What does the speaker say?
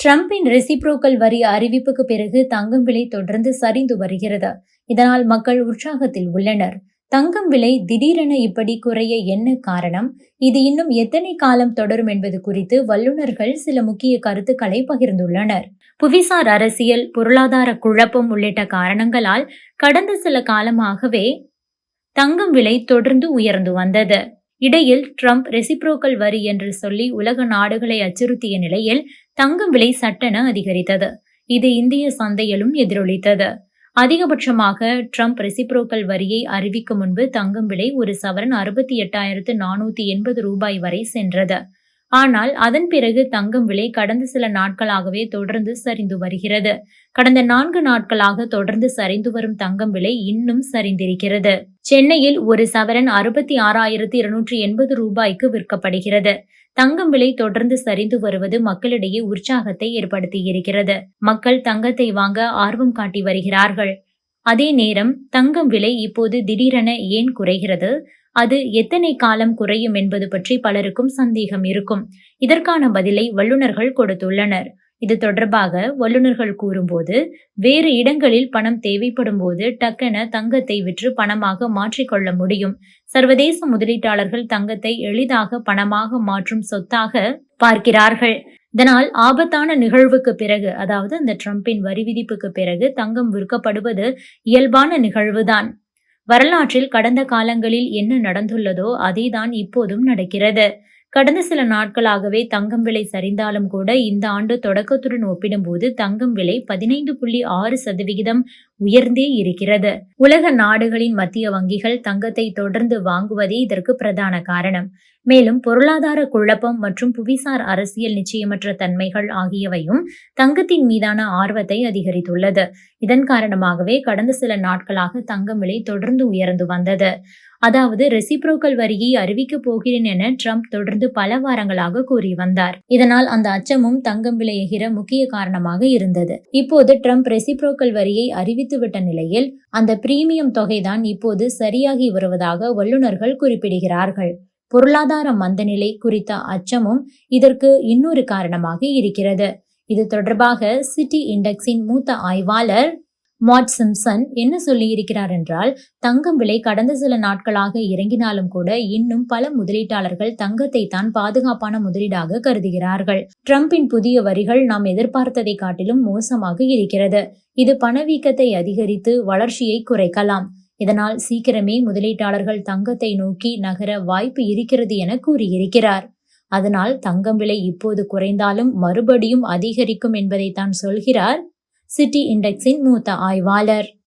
ட்ரம்பின் reciprocal வரி அறிவிப்புக்கு பிறகு தங்கம் விலை தொடர்ந்து சரிந்து வருகிறது. இதனால் மக்கள் உற்சாகத்தில் உள்ளனர். தங்கம் விலை திடீரென இப்படி குறைய என்ன காரணம்? இது இன்னும் எத்தனை காலம் தொடரும் என்பது குறித்து வல்லுநர்கள் சில முக்கிய கருத்துக்களை பகிர்ந்துள்ளனர். புவிசார் அரசியல் பொருளாதார குழப்பம் உள்ளிட்ட காரணங்களால் கடந்த சில காலமாகவே தங்கம் விலை தொடர்ந்து உயர்ந்து வந்தது. இடையில் ட்ரம்ப் ரெசிப்ரோக்கல் வரி என்று சொல்லி உலக நாடுகளை அச்சுறுத்திய நிலையில் தங்கம் விலை சட்டென அதிகரித்தது. இது இந்திய சந்தையிலும் எதிரொலித்தது. அதிகபட்சமாக ட்ரம்ப் ரெசிப்ரோக்கல் வரியை அறிவிக்கும் முன்பு தங்கம் விலை ஒரு சவரன் அறுபத்தி எட்டாயிரத்து நானூத்தி எண்பது ரூபாய் வரை சென்றது. ஆனால் அதன் பிறகு தங்கம் விலை கடந்த சில நாட்களாகவே தொடர்ந்து சரிந்து வருகிறது. கடந்த நான்கு நாட்களாக தொடர்ந்து சரிந்து வரும் தங்கம் விலை இன்னும் சரிந்திருக்கிறது. சென்னையில் ஒரு சவரன் அறுபத்தி ஆறாயிரத்தி இருநூற்றி எண்பது ரூபாய்க்கு விற்கப்படுகிறது. தங்கம் விலை தொடர்ந்து சரிந்து வருவது மக்களிடையே உற்சாகத்தை ஏற்படுத்தியிருக்கிறது. மக்கள் தங்கத்தை வாங்க ஆர்வம் காட்டி வருகிறார்கள். அதே நேரம் தங்கம் விலை இப்போது திடீரென ஏன் குறைகிறது? அது எத்தனை காலம் குறையும் என்பது பற்றி பலருக்கும் சந்தேகம் இருக்கும். இதற்கான பதிலை வல்லுநர்கள் கொடுத்துள்ளனர். இது தொடர்பாக வல்லுநர்கள் கூறும்போது வேறு இடங்களில் பணம் தேவைப்படும் போது டக்கென தங்கத்தை விற்று பணமாக மாற்றிக்கொள்ள முடியும். சர்வதேச முதலீட்டாளர்கள் தங்கத்தை எளிதாக பணமாக மாற்றும் சொத்தாக பார்க்கிறார்கள். இதனால் ஆபத்தான நிகழ்வுக்கு பிறகு அதாவது அந்த ட்ரம்பின் வரி விதிப்புக்கு பிறகு தங்கம் விற்கப்படுவது இயல்பான நிகழ்வுதான். வரலாற்றில் கடந்த காலங்களில் என்ன நடந்துள்ளதோ அதேதான் இப்போதும் நடக்கிறது. கடந்த சில நாட்களாகவே தங்கம் விலை சரிந்தாலும் கூட இந்த ஆண்டு தொடக்கத்துடன் ஒப்பிடும்போது தங்கம் விலை பதினைந்து புள்ளி ஆறு சதவிகிதம் உயர்ந்தே இருக்கிறது. உலக நாடுகளின் மத்திய வங்கிகள் தங்கத்தை தொடர்ந்து வாங்குவதே இதற்கு பிரதான காரணம். மேலும் பொருளாதார குழப்பம் மற்றும் புவிசார் அரசியல் நிச்சயமற்ற தன்மைகள் ஆகியவையும் தங்கத்தின் மீதான ஆர்வத்தை அதிகரித்துள்ளது. இதன் காரணமாகவே கடந்த சில நாட்களாக தங்கம் விலை தொடர்ந்து உயர்ந்து வந்தது. அதாவது ரெசிப்ரோக்கல் வரியை அறிவிக்கப் போகிறேன் என ட்ரம்ப் தொடர்ந்து பல வாரங்களாக கூறி வந்தார். இதனால் அந்த அச்சமும் தங்கம் விளையுகிற முக்கிய காரணமாக இருந்தது. இப்போது ட்ரம்ப் ரெசிப்ரோக்கல் வரியை அறிவித்துவிட்ட நிலையில் அந்த பிரீமியம் தொகைதான் இப்போது சரியாகி வருவதாக வல்லுநர்கள் குறிப்பிடுகிறார்கள். பொருளாதார மந்தநிலை குறித்த அச்சமும் இதற்கு இன்னொரு காரணமாக இருக்கிறது. இது தொடர்பாக சிட்டி இண்டெக்ஸின் மூத்த ஆய்வாளர் மாட் சிம்சன் என்ன சொல்லியிருக்கிறார் என்றால் தங்கம் விலை கடந்த சில நாட்களாக இறங்கினாலும் கூட இன்னும் பல முதலீட்டாளர்கள் தங்கத்தை தான் பாதுகாப்பான முதலீடாக கருதுகிறார்கள். ட்ரம்பின் புதிய வரிகள் நாம் எதிர்பார்த்ததை காட்டிலும் மோசமாக இருக்கிறது. இது பணவீக்கத்தை அதிகரித்து வளர்ச்சியை குறைக்கலாம். இதனால் சீக்கிரமே முதலீட்டாளர்கள் தங்கத்தை நோக்கி நகர வாய்ப்பு இருக்கிறது என கூறியிருக்கிறார். அதனால் தங்கம் விலை இப்போது குறைந்தாலும் மறுபடியும் அதிகரிக்கும் என்பதை தான் சொல்கிறார் சிட்டி இண்டெக்ஸின் மூத்த ஆய்வாளர்.